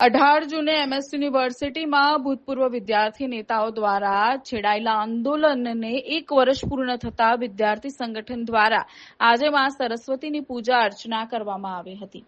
અઢાર જૂને એમએસ યુનિવર્સિટીમાં ભૂતપૂર્વ વિદ્યાર્થી નેતાઓ દ્વારા છેડાયેલા આંદોલનને એક વર્ષ પૂર્ણ થતા વિદ્યાર્થી સંગઠન દ્વારા આજે માં સરસ્વતીની પૂજા અર્ચના કરવામાં આવી હતી.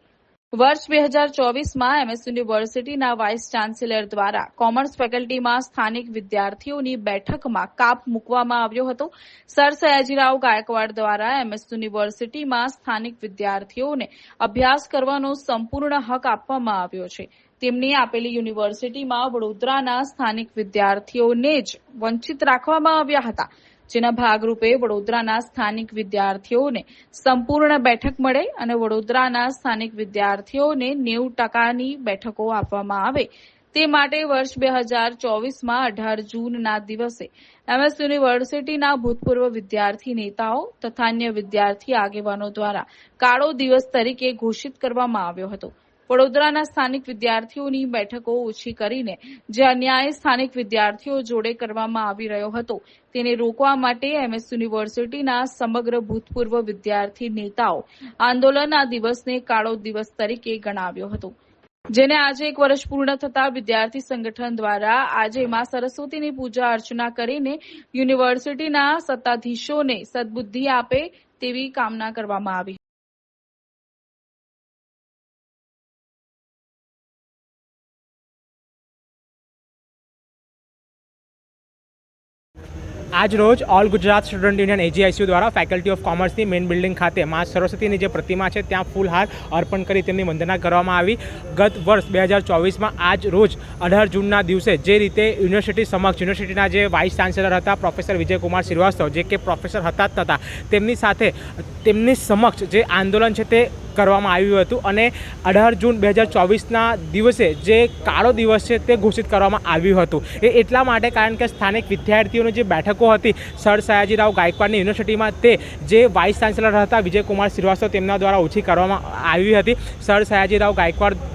વર્ષ બે હજાર ચોવીસમાં એમએસ યુનિવર્સિટીના વાઇસ ચાન્સેલર દ્વારા કોમર્સ ફેકલ્ટીમાં સ્થાનિક વિદ્યાર્થીઓની બેઠકમાં કાપ મૂકવામાં આવ્યો હતો. સર સયાજીરાવ ગાયકવાડ દ્વારા એમએસ યુનિવર્સિટીમાં સ્થાનિક વિદ્યાર્થીઓને અભ્યાસ કરવાનો સંપૂર્ણ હક આપવામાં આવ્યો છે. તેમની આપેલી યુનિવર્સિટીમાં વડોદરાના સ્થાનિક વિદ્યાર્થીઓને જ વંચિત રાખવામાં આવ્યા હતા, જેના ભાગરૂપે વડોદરાના સ્થાનિક વિદ્યાર્થીઓને સંપૂર્ણ બેઠક મળે અને વડોદરાના સ્થાનિક વિદ્યાર્થીઓને નેવું ટકાની બેઠકો આપવામાં આવે. તે માટે વર્ષ બે હજાર ચોવીસમાં અઢાર જૂનના દિવસે એમએસ યુનિવર્સિટીના ભૂતપૂર્વ વિદ્યાર્થી નેતાઓ તથા અન્ય વિદ્યાર્થી આગેવાનો દ્વારા કાળો દિવસ તરીકે ઘોષિત કરવામાં આવ્યો હતો. વડોદરાના સ્થાનિક વિદ્યાર્થીઓની બેઠકો ઓછી કરીને જે અન્યાય સ્થાનિક વિદ્યાર્થીઓ જોડે કરવામાં આવી રહ્યો હતો, તેને રોકવા માટે એમએસ યુનિવર્સિટીના સમગ્ર ભૂતપૂર્વ વિદ્યાર્થી નેતાઓ આંદોલનના દિવસને કાળો દિવસ તરીકે ગણાવ્યો હતો. જેને આજે એક વર્ષ પૂર્ણ થતા વિદ્યાર્થી સંગઠન દ્વારા આજે માં સરસ્વતીની પૂજા અર્ચના કરીને યુનિવર્સિટીના સત્તાધીશોને સદબુદ્ધિ આપે તેવી કામના કરવામાં આવી. આજ રોજ all Gujarat student union AGICU દ્વારા ફેકલ્ટી ઓફ કોમર્સની મેઇન બિલ્ડિંગ ખાતે મા સરસ્વતીની જે પ્રતિમા છે, ત્યાં ફૂલહાર અર્પણ કરી તેમની વંદના કરવામાં આવી. ગત વર્ષ બે હજાર ચોવીસમાં આજ રોજ અઢાર જૂનના દિવસે જે રીતે યુનિવર્સિટી સમક્ષ, યુનિવર્સિટીના જે વાઇસ ચાન્સેલર હતા પ્રોફેસર વિજયકુમાર શ્રીવાસ્તવ, જે કે પ્રોફેસર હતા જ હતા તેમની સાથે, તેમની સમક્ષ જે આંદોલન છે તે કરવામાં આવ્યું હતું અને અઢાર જૂન બે હજાર ચોવીસના દિવસે જે કાળો દિવસ છે તે ઘોષિત કરવામાં આવ્યું હતું. એ એટલા માટે કારણ કે સ્થાનિક વિદ્યાર્થીઓની જે બેઠકો હતી, સર સયાજીરાવ ગાયકવાડની યુનિવર્સિટીમાં તે જે વાઇસ ચાન્સેલર હતા વિજયકુમાર શ્રીવાસ્તવ તેમના દ્વારા ઓછી કરવામાં આવી હતી. સર સયાજીરાવ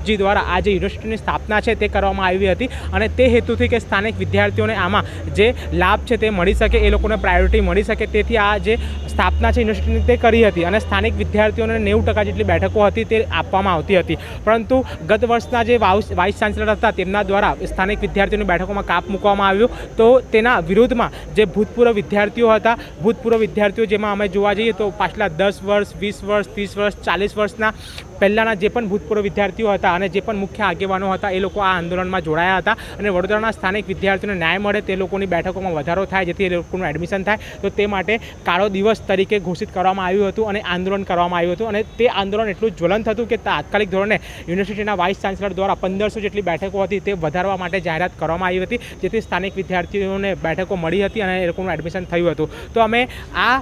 ગાયકવાડજી દ્વારા આ જે યુનિવર્સિટીની સ્થાપના છે તે કરવામાં આવી હતી અને તે હેતુથી કે સ્થાનિક વિદ્યાર્થીઓને આમાં જે લાભ છે તે મળી શકે, એ લોકોને પ્રાયોરિટી મળી શકે. તેથી આ જે સ્થાપના છે યુનિવર્સિટીની તે કરી હતી અને સ્થાનિક વિદ્યાર્થીઓને નેવું ટકા જેટલી બેઠકો હતી તે આપવામાં આવતી હતી. પરંતુ ગત વર્ષના જે વાઇસ ચાન્સલર હતા તેમના દ્વારા સ્થાનિક વિદ્યાર્થીઓની બેઠકોમાં કાપ મૂકવામાં આવ્યું. તો તેના વિરોધમાં જે ભૂતપૂર્વ વિદ્યાર્થીઓ હતા, ભૂતપૂર્વ વિદ્યાર્થીઓ જેમાં અમે જોવા જઈએ તો પાછલા દસ વર્ષ, વીસ વર્ષ, ત્રીસ વર્ષ, ચાલીસ વર્ષના પહેલાંના જે પણ ભૂતપૂર્વ વિદ્યાર્થીઓ હતા અને જે પણ મુખ્ય આગેવાનો હતા, એ લોકો આ આંદોલનમાં જોડાયા હતા. અને વડોદરાના સ્થાનિક વિદ્યાર્થીઓને ન્યાય મળે તે લોકોની બેઠકોમાં વધારો થાય, જેથી એ લોકોનું એડમિશન થાય. તો તે માટે કાળો દિવસ તરીકે ઘોષિત કરવામાં આવ્યું હતું અને આંદોલન કરવામાં આવ્યું હતું. અને તે આંદોલન એટલું જ્વલંત હતું કે તાત્કાલિક ધોરણે યુનિવર્સિટીના વાઇસ ચાન્સલર દ્વારા પંદરસો જેટલી બેઠકો હતી તે વધારવા માટે જાહેરાત કરવામાં આવી હતી, જેથી સ્થાનિક વિદ્યાર્થીઓને બેઠકો મળી હતી અને એ લોકોનું એડમિશન થયું હતું. તો અમે આ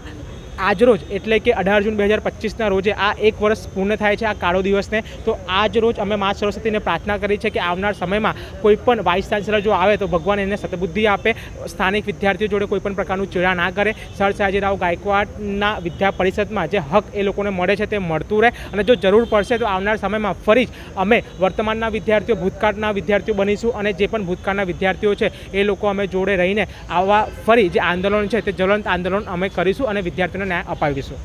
આજરોજ, એટલે કે અઢાર જૂન બે હજાર પચીસના રોજે આ એક વર્ષ પૂર્ણ થાય છે આ કાળો દિવસને, તો આજ રોજ અમે મા સરસ્વતીને પ્રાર્થના કરી છે કે આવનાર સમયમાં કોઈ પણ વાઇસ ચાન્સેલર જો આવે તો ભગવાન એને સતબુદ્ધિ આપે, સ્થાનિક વિદ્યાર્થીઓ જોડે કોઈ પણ પ્રકારનું ચેડા ના કરે. સર સયાજીરાવ ગાયકવાડના વિદ્યા પરિષદમાં જે હક એ લોકોને મળે છે તે મળતું રહે અને જો જરૂર પડશે તો આવનાર સમયમાં ફરી જ અમે વર્તમાનના વિદ્યાર્થીઓ, ભૂતકાળના વિદ્યાર્થીઓ બનીશું અને જે પણ ભૂતકાળના વિદ્યાર્થીઓ છે એ લોકો અમે જોડે રહીને આવા ફરી જે આંદોલન છે તે જ્વલંત આંદોલન અમે કરીશું અને વિદ્યાર્થીઓને ન્યાય અપાવીશું